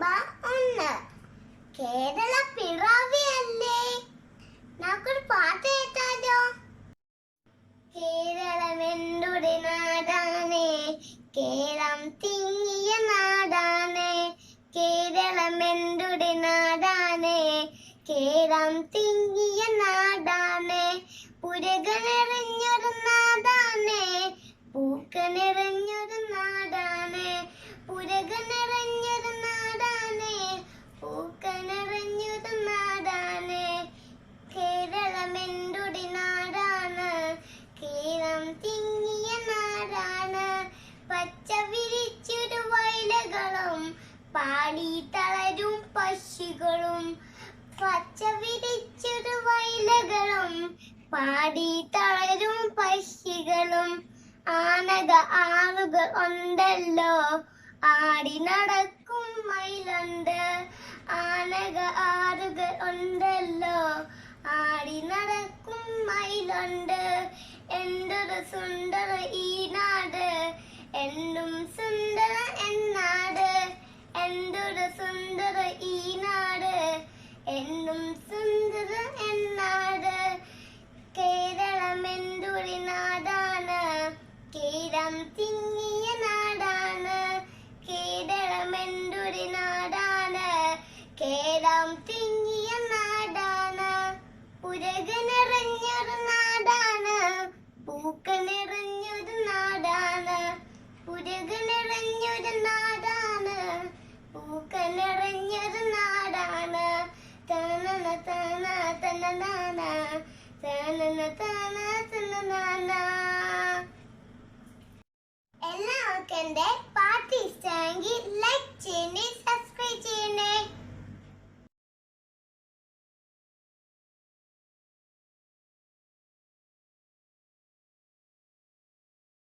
Number ഒന്ന്. കേരള പിറവിയല്ലേ? നമുക്കൊരു പാട്ട് കേട്ടാലോ? കേരളം എന്തൊരു നാടാണ്? കേരളം തിങ്ങിയ നാടാണ്. കേരളം എന്തൊരു നാടാണ്? കേരളം തിങ്ങിയ നാടാണ് പാടി തളരും പക്ഷികളും പച്ച വിരിച്ചൊരു വയലുകളും. പാടി തളരും പക്ഷികളും ആനക ആളുകൾ ഉണ്ടല്ലോ. ആടി നടക്കും മയിലുണ്ട്. ആനക ആറുകൾ ഉണ്ടല്ലോ. ആടി നടക്കും മയിലുണ്ട്. എന്തൊരു സുന്ദര ഈ നാട്. തിങ്ങിയ നാടാണ്. കേരളം എന്തൊരു നാടാണ്. കേരളം തിങ്ങിയ നാടാണ്. പുരകനിറഞ്ഞൊരു നാടാണ്. പൂക്കനിറഞ്ഞൊരു നാടാണ്. പുരകനിറഞ്ഞൊരു നാടാണ്. പൂക്കനിറഞ്ഞൊരു നാടാണ്. തനന തന തനനാന. തനന തന തനനാന. and then